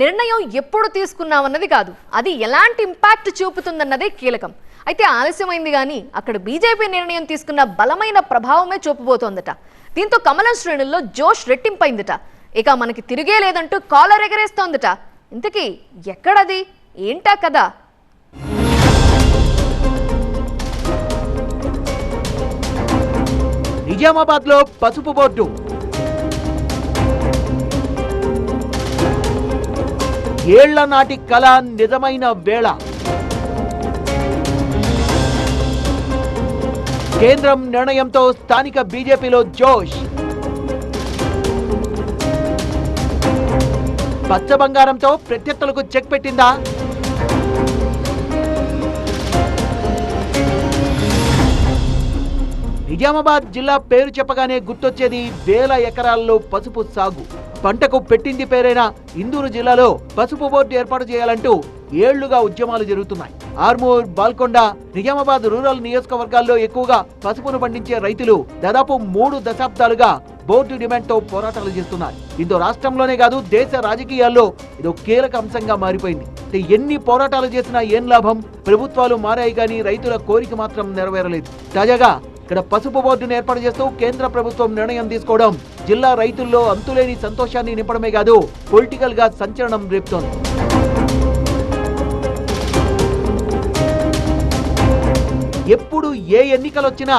నిర్ణయం ఎప్పుడు తీసుకున్నామన్నది కాదు. అది ఎలాంటి ఇంపాక్ట్ చూపుతుందన్నదే కీలకం. అయితే ఆలస్యమైంది కానీ అక్కడ బీజేపీ నిర్ణయం తీసుకున్న బలమైన ప్రభావమే చూపబోతోందట. దీంతో కమలం శ్రేణుల్లో జోష్ రెట్టింపైందట. ఇక మనకి తిరిగే లేదంటూ కాలర్ ఎగరేస్తోందట. ఇంతకీ ఎక్కడది? ఏంటా కదా నిజామాబాద్లో పసుపు బోర్డు. ఏళ్ళ నాటి కళ నిజమైన వేళ. కేంద్రం నిర్ణయంతో స్థానిక బీజేపీలో జోష్. పచ్చ బంగారంతో ప్రత్యర్థులకు చెక్ పెట్టిందా? నిజామాబాద్ జిల్లా పేరు చెప్పగానే గుర్తొచ్చేది వేల ఎకరాల్లో పసుపు సాగు. పంటకు పెట్టింది పేరైన ఇందూరు జిల్లాలో పసుపు బోర్డు ఏర్పాటు చేయాలంటూ ఏళ్ళుగా ఉద్యమాలు జరుగుతున్నాయి. ఆర్మూర్ బాల్కొండ నిజామాబాద్ రూరల్ నియోజకవర్గాల్లో ఎక్కువగా పసుపును పండించే రైతులు దాదాపు మూడు దశాబ్దాలుగా బోర్డు డిమాండ్తో పోరాటాలు చేస్తున్నారు. దీంతో రాష్ట్రంలోనే కాదు దేశ రాజకీయాల్లో ఇదో కీలక అంశంగా మారిపోయింది. ఎన్ని పోరాటాలు చేసినా ఏం లాభం? ప్రభుత్వాలు మారాయి కానీ రైతుల కోరిక మాత్రం నెరవేరలేదు. తాజాగా ఇక్కడ పసుపు బోర్డును ఏర్పాటు చేస్తూ కేంద్ర ప్రభుత్వం నిర్ణయం తీసుకోవడం. జిల్లా రైతుల్లో అంతులేని సంతోషాన్ని నింపడమే కాదు పొలిటికల్గా సంచలనం రేపుతోంది. ఎప్పుడు ఏ ఎన్నికలు వచ్చినా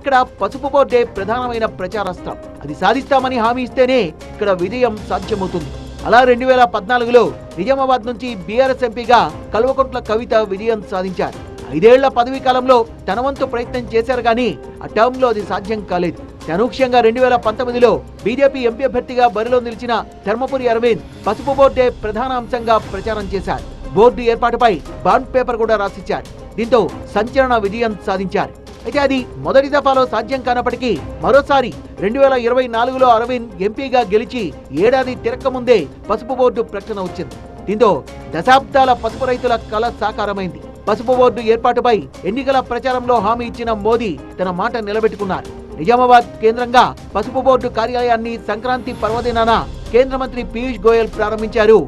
ఇక్కడ పసుపు బోర్డే ప్రధానమైన ప్రచారాస్త్రం అది సాధిస్తామని హామీ ఇస్తేనే ఇక్కడ విజయం సాధ్యమవుతుంది. అలా రెండు వేల పద్నాలుగులో నిజామాబాద్ నుంచి బీఆర్ఎస్ ఎంపీగా కల్వకుంట్ల కవిత విజయం సాధించారు. ఐదేళ్ళ పదవీ కాలంలో తన వంతు ప్రయత్నం చేశారు కానీ ఆ టర్మ్లో అది సాధ్యం కాలేదు. అనూక్ష్యంగా రెండు వేల పంతొమ్మిదిలో బీజేపీ ఎంపీ అభ్యర్థిగా బరిలో నిలిచిన ధర్మపురి అరవింద్ పసుపు బోర్డే ప్రధాన అంశంగా ప్రచారం చేశారు. బోర్డు ఏర్పాటుపై బాండ్ పేపర్ కూడా రాసిచ్చారు. దీంతో సంచలన విజయం సాధించారు. అయితే అది మొదటి దఫాలో సాధ్యం కానప్పటికీ మరోసారి రెండు వేల ఇరవై నాలుగులో అరవింద్ ఎంపీగా గెలిచి ఏడాది తిరక్కముందే పసుపు బోర్డు ప్రకటన వచ్చింది. దీంతో దశాబ్దాల పసుపు రైతుల కళ సాకారమైంది పసుపు బోర్డు ఏర్పాటుపై ఎన్నికల ప్రచారంలో హామీ ఇచ్చిన మోదీ తన మాట నిలబెట్టుకున్నారు. నిజామాబాద్ కేంద్రంగా పసుపు బోర్డు కార్యాలయాన్ని సంక్రాంతి పర్వదినాన కేంద్ర మంత్రి పీయూష్ గోయల్ ప్రారంభించారు.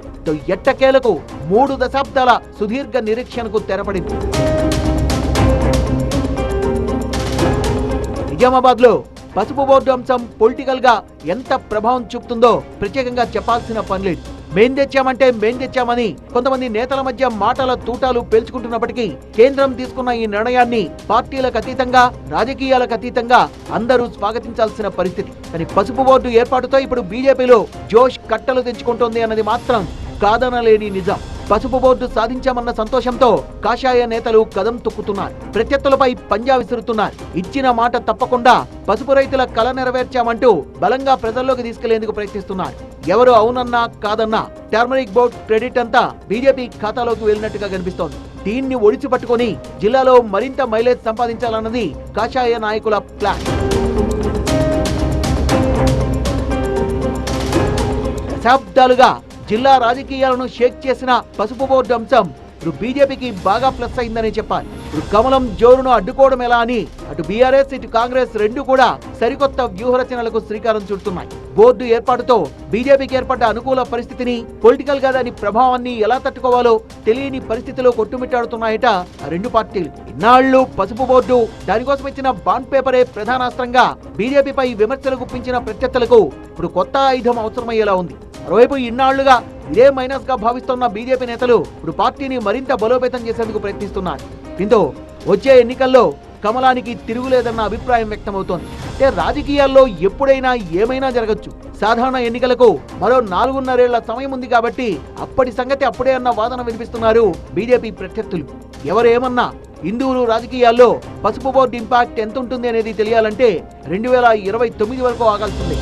ఎట్టకేలకు మూడు దశాబ్దాల సుదీర్ఘ నిరీక్షణకు తెరపడింది. నిజామాబాద్లో పసుపు బోర్డు అంశం పొలిటికల్గా ఎంత ప్రభావం చూపుతుందో ప్రత్యేకంగా చెప్పాల్సిన పనిలేదు మేం తెచ్చామంటే మేం తెచ్చామని కొంతమంది నేతల మధ్య మాటల తూటాలు పేల్చుకుంటున్నప్పటికీ కేంద్రం తీసుకున్న ఈ నిర్ణయాన్ని పార్టీలకు అతీతంగా రాజకీయాలకు అతీతంగా అందరూ స్వాగతించాల్సిన పరిస్థితి. కానీ పసుపు బోర్డు ఏర్పాటుతో ఇప్పుడు బీజేపీలో జోష్ కట్టలు తెచ్చుకుంటోంది అన్నది మాత్రం కాదనలేని నిజం. పసుపు బోర్డు సాధించామన్న సంతోషంతో కాషాయ నేతలు కదం తొక్కుతున్నారు. ప్రత్యర్థులపై పంజా విసురుతున్నారు. ఇచ్చిన మాట తప్పకుండా పసుపు రైతుల కల నెరవేర్చామంటూ బలంగా ప్రజల్లోకి తీసుకెళ్ళేందుకు ప్రయత్నిస్తున్నారు. ఎవరు అవునన్నా కాదన్నా టర్మరిక్ బోర్డ్ క్రెడిట్ అంతా బీజేపీ ఖాతాలోకి వెళ్ళినట్టుగా కనిపిస్తోంది. దీన్ని ఒడిచి పట్టుకొని జిల్లాలో మరింత మైలేజ్ సంపాదించాలన్నది కాషాయ నాయకుల ప్లాన్. దశాబ్దాలుగా జిల్లా రాజకీయాలను షేక్ చేసిన పసుపు బోర్డు అంశం ఇప్పుడు బీజేపీకి బాగా ప్లస్ అయిందని చెప్పాలి. ఇప్పుడు కమలం జోరును అడ్డుకోవడం ఎలా అని అటు బీఆర్ఎస్ ఇటు కాంగ్రెస్ రెండు కూడా సరికొత్త వ్యూహరచనలకు శ్రీకారం చుడుతున్నాయి. బోర్డు ఏర్పాటుతో బీజేపీకి ఏర్పడ్డ అనుకూల పరిస్థితిని పొలిటికల్గా దాని ప్రభావాన్ని ఎలా తట్టుకోవాలో తెలియని పరిస్థితిలో కొట్టుమిట్టాడుతున్నాయట రెండు పార్టీలు. ఇన్నాళ్ళు పసుపు బోర్డు దానికోసం ఇచ్చిన బాండ్ పేపరే ప్రధానాస్త్రంగా బీజేపీపై విమర్శలు గుప్పించిన ప్రత్యర్థులకు ఇప్పుడు కొత్త ఆయుధం అవసరమయ్యేలా ఉంది. మరోవైపు ఇన్నాళ్ళుగా ఇదే మైనస్గా భావిస్తున్న బీజేపీ నేతలు ఇప్పుడు పార్టీని మరింత బలోపేతం చేసేందుకు ప్రయత్నిస్తున్నారు. దీంతో వచ్చే ఎన్నికల్లో కమలానికి తిరుగులేదన్న అభిప్రాయం వ్యక్తమవుతోంది. అంటే రాజకీయాల్లో ఎప్పుడైనా ఏమైనా జరగచ్చు. సాధారణ ఎన్నికలకు మరో నాలుగున్నరేళ్ళ సమయం ఉంది కాబట్టి అప్పటి సంగతి అప్పుడే అన్న వాదన వినిపిస్తున్నారు బీజేపీ ప్రత్యర్థులు. ఎవరేమన్నా హిందువులు రాజకీయాల్లో పసుపు బోర్డు ఇంపాక్ట్ ఎంత ఉంటుంది అనేది తెలియాలంటే రెండు వేల ఇరవై తొమ్మిది వరకు ఆగాల్సిందే.